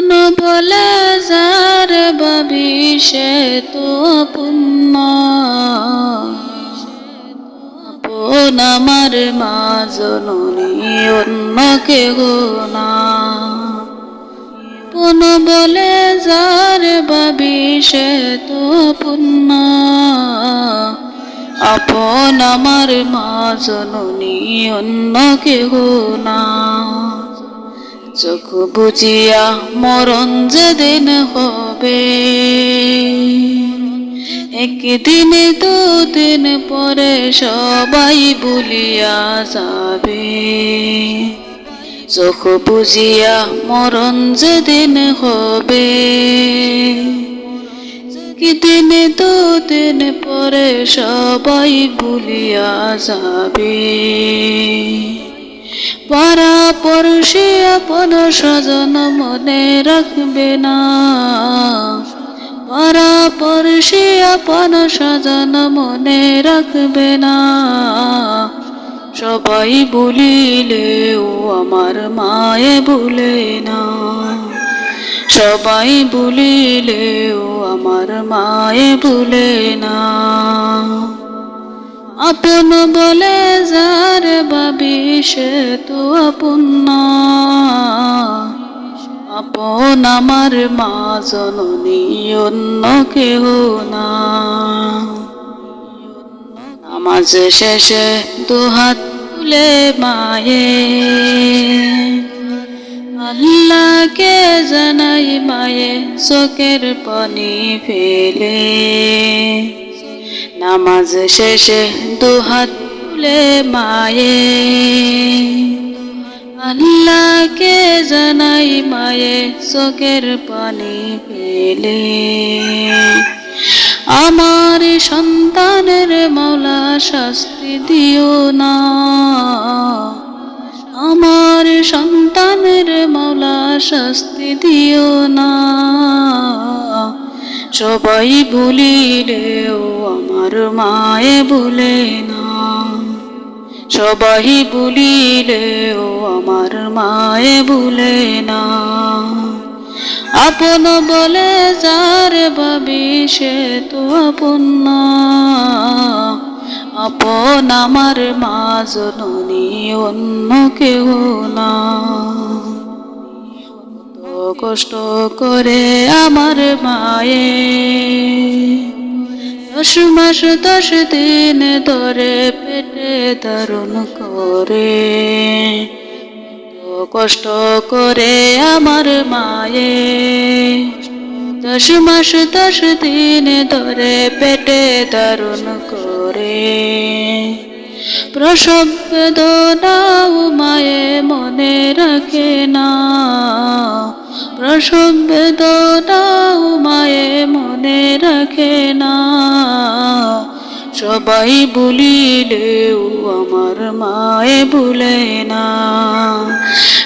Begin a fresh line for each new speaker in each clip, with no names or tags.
কোন বলে যার সে তো পুণ্য আপন আমার মা জননী অন্য কেহ না। পুন বলে যার সে তো পুণ্য আপন আমার মা জননী অন্য কেহ না। চোখ বুঝিয়া মরণ যেদিন হবে। একদিন দুদিন পরে সবাই বলিয়া যাবে। চোখ বুঝিয়া মরণ যেদিন হবে। কি দিন দুদিন পরে সবাই বলিয়া যাবে। পারা পড়শি আপন স্বজন মনে রাখবে না। পারা পড়শি আপন স্বজন মনে রাখবে না। সবাই বলিলেও আমার মায়ে বলে না। সবাই বলিলেও আমার মায়ে বলে না। আপন বলে যার বাবি, সে তো আপন না। আপন আমার মা জননী, অন্য কেহ না। নামাজ শেষে দুহাত তুলে মায়ে। আল্লাহকে জানাই মায়ে, চোখের পানি ফেলে। নামাজ শেষে দুহাত তুলে মায়ে। আল্লাহকে জানাই মায়ে চোখের পানি পেলে আমার সন্তানের মাওলা শাস্তি দিও না। আমার সন্তানের মাওলা শাস্তি দিও না। সবাই ভুলিলেও আমার মায়ে ভুলে না। সবাই ভুলিলেও আমার মায়ে ভুলে না। আপন বলে যার ভাবি, সে তো আপন না। আপন আমার মা, জননী অন্য কেহ না। কষ্ট করে আমার মায়ে। দশ মাস, দশ দিন ধরে পেটে দারুণ করে। কষ্ট করে আমার মায়ে। দশ মাস, দশ দিন ধরে পেটে দারুণ করে। প্রসব বেদনাও মায়ে, মনে রাখে না। প্রসব বেদনাও মায়ে মনে রাখে না। সবাই বলিলেও আমার মায়ে ভুলে না।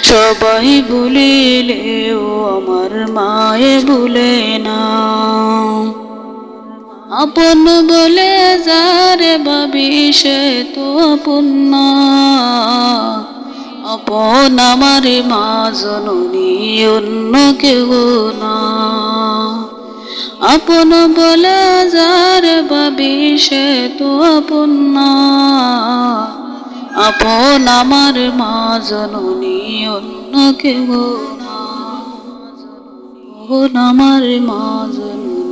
সবাই বলিলেও আমার মায়ে ভুলে না। আপন বলে যারে ভাবি সে তো আপন না আপন আমার মা জননী, অন্য কেহ না। আপন বলে যারে ভাবি সে তো আপন না। আপন আমার মা জননী, অন্য কেহ না। আমার মা জননী